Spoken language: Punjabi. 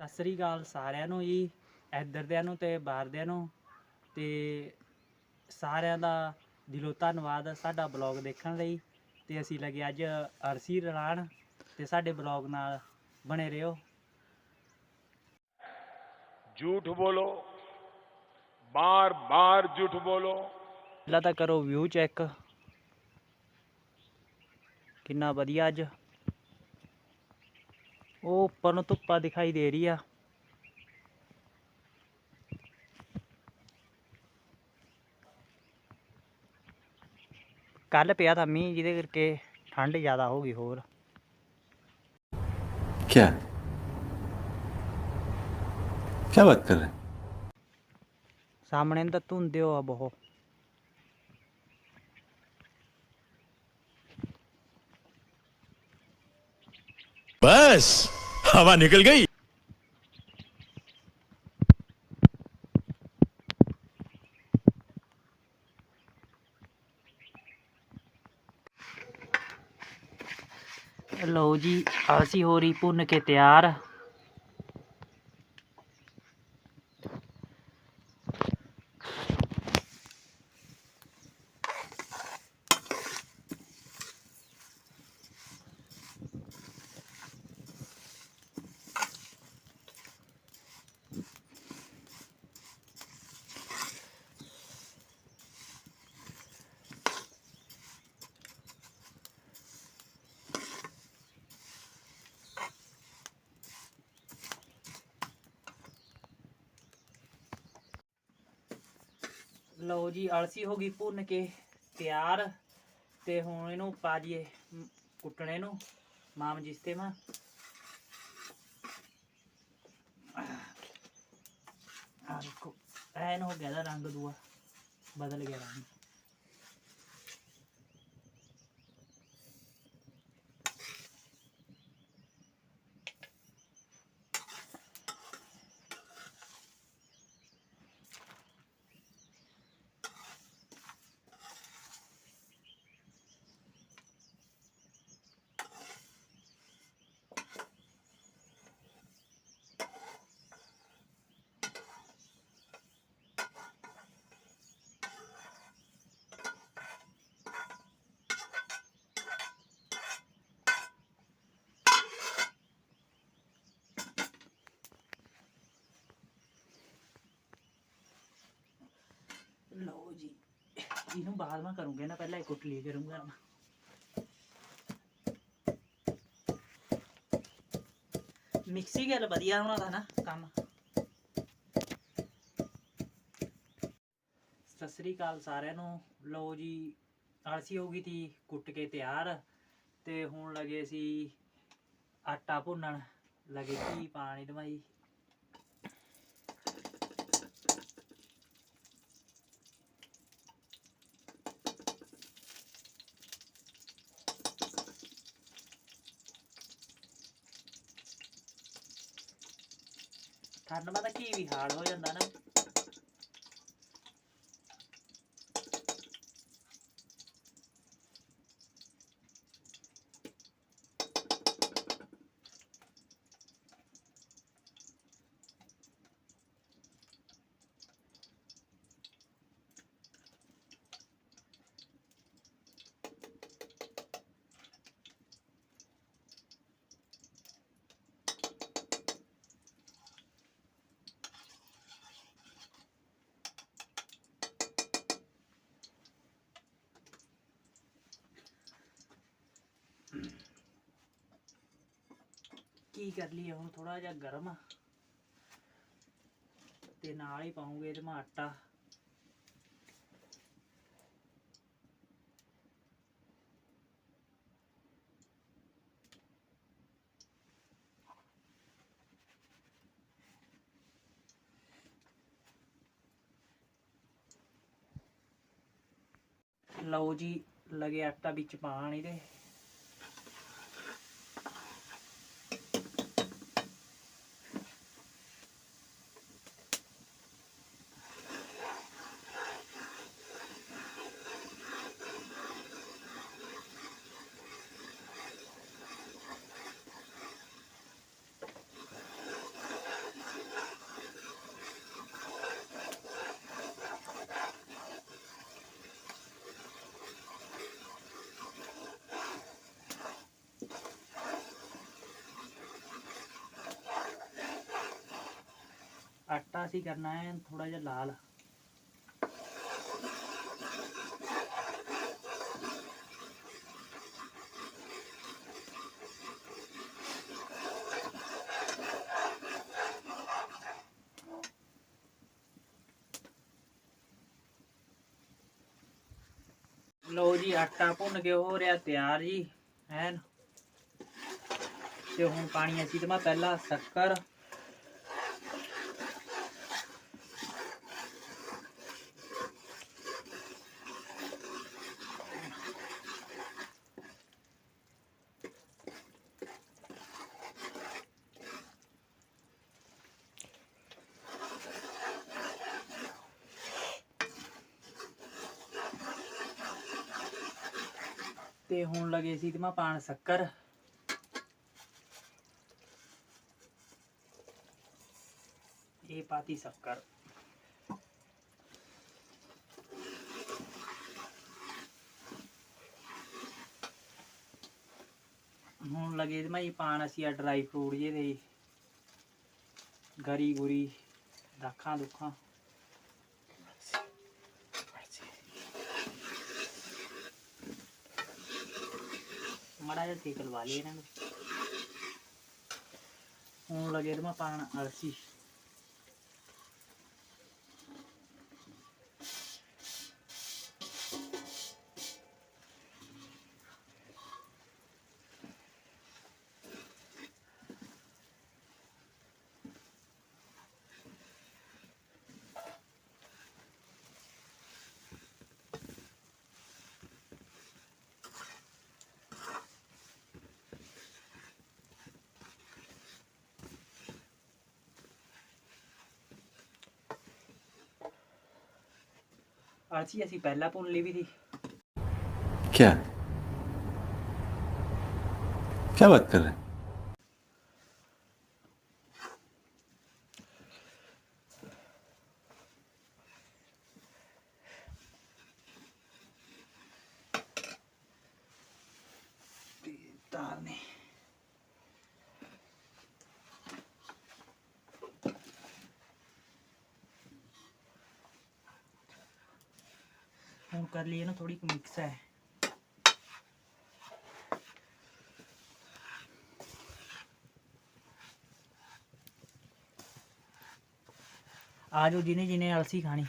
ਸਤਿ ਸ੍ਰੀ ਅਕਾਲ ਸਾਰਿਆਂ ਨੂੰ ਜੀ ਇੱਧਰਦਿਆਂ ਨੂੰ ਤੇ ਬਾਹਰਦਿਆਂ ਨੂੰ। ਤੇ ਸਾਰਿਆਂ ਦਾ ਦਿਲੋਂ ਧੰਨਵਾਦ ਸਾਡਾ ਬਲੌਗ ਦੇਖਣ ਲਈ। ਤੇ ਅਸੀਂ ਲੱਗੇ ਅੱਜ ਅਰਸੀ ਰਲਾਣ ਤੇ ਸਾਡੇ ਬਲੌਗ ਨਾਲ ਬਣੇ ਰਹੋ। ਝੂਠ ਬੋਲੋ ਬਾਰ-ਬਾਰ ਝੂਠ ਬੋਲੋ। ਪਹਿਲਾਂ ਤਾਂ ਕਰੋ ਵਿਊ ਚੈੱਕ ਕਿੰਨਾ ਵਧੀਆ ਅੱਜ। ਉਹ ਉੱਪਰ ਨੂੰ ਧੁੱਪਾ ਦਿਖਾਈ ਦੇ ਰਹੀ ਆ। ਕੱਲ ਪਿਆ ਤਾਂ ਮੀਂਹ ਜਿਹਦੇ ਕਰਕੇ ਠੰਡ ਜ਼ਿਆਦਾ ਹੋ ਗਈ ਹੋਰ। ਕੀ ਕੀ ਬਾਤ ਸਾਹਮਣੇ ਤਾਂ ਧੁੰਦੇ ਹੋ ਆ ਬਹੁਤ। बस हवा निकल गई ਲਓ ਜੀ ਅਸੀਂ ਹੋ ਰਹੀ ਭੁੰਨ ਕੇ ਤਿਆਰ ਲਓ ਜੀ, ਅਲਸੀ ਹੋ ਗਈ ਭੁੰਨ ਕੇ ਤਿਆਰ। ਤੇ ਹੁਣ ਇਹਨੂੰ ਪਾ ਦਈਏ ਕੁੱਟਣੇ ਨੂੰ, ਮਾਮ ਜਿਸਤੇ ਮਾ। ਆ ਦੇਖੋ, ਐਨ ਹੋ ਗਿਆ ਦਾ ਰੰਗ ਦੂਆ, ਬਦਲ ਗਿਆ ਰੰਗ ਲਓ ਜੀ ਇਹਨੂੰ ਬਾਅਦ ਮੈਂ ਕਰੂੰਗਾ ਨਾ, ਪਹਿਲਾਂ ਇਹ ਕੁੱਟ ਲਈ ਕਰੂੰਗਾ ਮਿਕਸੀ ਗੱਲ ਵਧੀਆ ਹੋਣਾ ਦਾ ਨਾ, ਕੰਮ। ਸਤਿ ਸ੍ਰੀ ਅਕਾਲ ਸਾਰਿਆਂ ਨੂੰ। ਲਓ ਜੀ, ਅਲਸੀ ਹੋ ਗਈ ਤੀ, ਕੁੱਟ ਕੇ ਤਿਆਰ। ਤੇ ਹੁਣ ਲੱਗੇ ਸੀ ਆਟਾ ਭੁੰਨਣ, ਲੱਗੇ ਕੀ ਪਾਣੀ ਦਵਾਈ। ਠੰਡ ਮਾ ਤਾਂ ਕੀ ਵੀ ਹਾਲ ਹੋ ਜਾਂਦਾ ਨਾ ਕੀ ਕਰ ਲਈਏ ਹੁਣ ਥੋੜਾ ਜਿਹਾ ਗਰਮ ਆ। ਤੇ ਨਾਲ ਹੀ ਪਾਉਂਗੇ ਇਹਦੇ ਮਾ ਆਟਾ। ਲਓ ਜੀ, ਲਗੇ ਆਟਾ ਵਿੱਚ ਪਾਣ ਇਹਦੇ। ਆਟਾ ਅਸੀਂ ਕਰਨਾ ਹੈ ਥੋੜਾ ਜਿਹਾ ਲਾਲ। ਲੋ ਜੀ, ਆਟਾ ਭੁੰਨ ਕੇ ਹੋ ਰਿਹਾ ਤਿਆਰ ਜੀ ਐਨ ਤੇ ਹੁਣ ਪਾਣੀ ਅਸੀਂ ਤੇ ਪਹਿਲਾਂ ਸ਼ੱਕਰ ਤੇ ਹੁਣ ਲਗੇ ਸੀ ਤੇ ਮੈਂ ਪਾਣ ਸ਼ੱਕਰ। ਇਹ ਪਾਤੀ ਸ਼ੱਕਰ। ਹੁਣ ਲਗੇ ਤੇ ਮੈਂ ਪਾਣ ਅਸੀਂ ਆ ਡਰਾਈ ਫਰੂਟ ਜੇ ਦੇ ਗਰੀ ਗੁਰੀ ਦਾਖਾਂ ਦੁੱਖਾਂ ਮੜਾ ਜਿਹਾ ਤੇਲ ਲਵਾ ਲਈ ਇਹਨਾਂ ਨੂੰ ਹੁਣ ਲਗੇ ਤੇ ਮੈਂ ਅਲਸੀ ਅਲਸੀ ਅਸੀਂ ਪਹਿਲਾਂ ਭੁੰਨ ਲਈ ਵੀ ਸੀ क्या क्या बात कर रहे हैं ਹੁਣ ਕਰ ਲਈ ਨਾ ਥੋੜੀ ਮਿਕਸ ਹੈ। ਆ ਜਾਓ ਜਿਹਨੇ ਜਿਹਨੇ ਅਲਸੀ ਖਾਣੀ।